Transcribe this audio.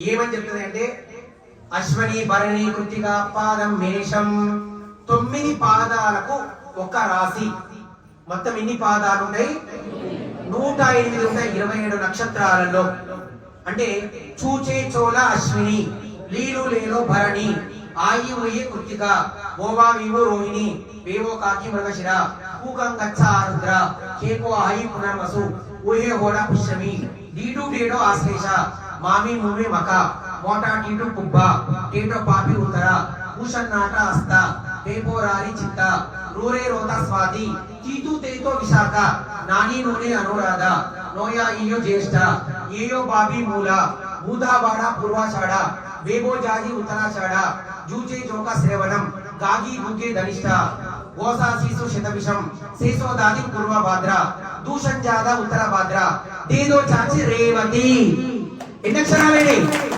ఏమని చెప్తుంది అంటే అశ్వని భరణి కృతిక పాదం మేషం. తొమ్మిది పాదాలకు ఒక రాశి. మొత్తం ఎన్ని పాదాలు ఉన్నాయి నూట ఎనిమిది ఉంటాయి ఇరవై ఏడు నక్షత్రాలలో. అంటే చూచే చోళ అశ్విని లీలు లేలో భరణి ఆయి ఉయ్యి కృతిక ఓవా వివో రోహిణి వేవో కాకి మృగశిర పూకం గచ్చ ఆరుద్ర కేకో ఆయి పునర్వసు ఊహే హోడా పుష్యమి డీడు డేడో ఆశ్లేష మామి మూమి మక మోటా టీటు కుబ్బ టేటో పాపి ఉత్తర భూషన్నాట అస్త పేపోరారి చిత్త రూరే రోత స్వాతి తీతు తేతో విశాఖ నాని నూనె అనురాధ నోయా ఇయో జ్యేష్ఠ ఏయో బాబి మూల భూధాబాడ పూర్వాషాఢ వేబో జాజి ఉత్తరాషాఢ జూచే జోక శ్రవణం గాగి దుగే ధనిష్ట గోసాసీసు శతవిషం శేషోదాది పూర్వ భాద్ర దూషం జాద ఉత్తర భాద్ర దేదో చాచి రేవతి. Pinagsanalay ni.